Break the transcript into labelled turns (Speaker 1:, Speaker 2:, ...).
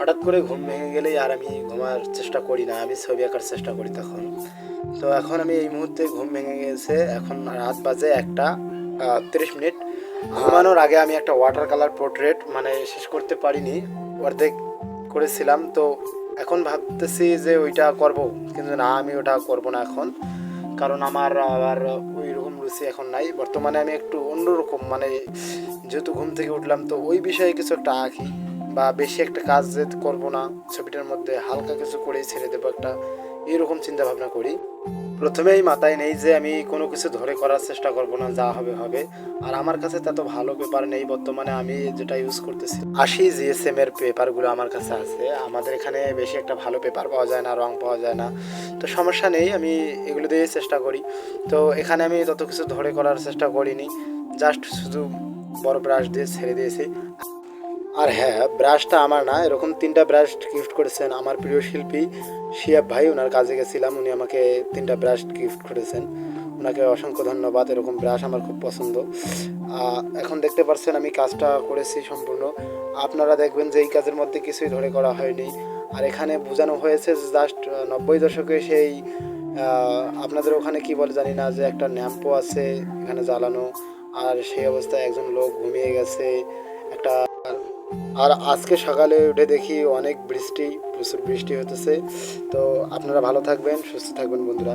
Speaker 1: হঠাৎ করে ঘুম ভেঙে গেলেই আর আমি ঘুমার চেষ্টা করি না, আমি ছবি আঁকার চেষ্টা করি তখন। তো এখন আমি এই মুহূর্তে ঘুম ভেঙে গেছে, এখন রাত বাজে একটা তিরিশ মিনিট। ঘুমানোর আগে আমি একটা ওয়াটার কালার পোর্ট্রেট মানে শেষ করতে পারিনি, অর্ধেক করেছিলাম। তো এখন ভাবতেছি যে ওইটা করব, কিন্তু না, আমি ওটা করব না এখন। কারণ আমার আবার ওই রকম রুচি এখন নাই। বর্তমানে আমি একটু অন্যরকম মানে যেহেতু ঘুম থেকে উঠলাম, তো ওই বিষয়ে কিছু একটা আঁকি। বা বেশি একটা কাজ করব না, ছবিটার মধ্যে হালকা কিছু করেই ছেড়ে দেবো একটা, এরকম চিন্তা ভাবনা করি। প্রথমেই মাথায় নেই যে আমি কোনো কিছু ধরে করার চেষ্টা করব না, যা হবে হবে। আর আমার কাছে তত ভালো পেপার নেই, বর্তমানে আমি যেটা ইউজ করতেছি। আশি জিএসএম এর পেপারগুলো আমার কাছে আছে। আমাদের এখানে বেশি একটা ভালো পেপার পাওয়া যায় না, রং পাওয়া যায় না। তো সমস্যা নেই, আমি এগুলো দিয়েই চেষ্টা করি। তো এখানে আমি তত কিছু ধরে করার চেষ্টা করিনি জাস্ট শুধু বড় ব্রাশ দিয়ে ছেড়ে দিয়েছি। আর হ্যাঁ ব্রাশটা আমার না, এরকম তিনটা ব্রাশ গিফট করেছেন আমার প্রিয় শিল্পী শিয়াব ভাই, ওনার কাজে গেছিলাম, উনি আমাকে তিনটা ব্রাশ গিফট করেছেন। ওনাকে অসংখ্য ধন্যবাদ, এরকম ব্রাশ আমার খুব পছন্দ। এখন দেখতে পাচ্ছেন আমি কাজটা করেছি সম্পূর্ণ। আপনারা দেখবেন যে এই কাজের মধ্যে কিছুই ধরে করা হয়নি। আর এখানে বোঝানো হয়েছে যে জাস্ট নব্বই দশকে সেই আপনাদের ওখানে কি বলে জানি না, যে একটা ন্যাম্পো আছে এখানে জ্বালানো, আর সেই অবস্থায় একজন লোক ঘুমিয়ে গেছে, একটা আর আজকে সকালে উঠে দেখি অনেক বৃষ্টি, প্রচুর বৃষ্টি হতেছে তো আপনারা ভালো থাকবেন, সুস্থ থাকবেন বন্ধুরা।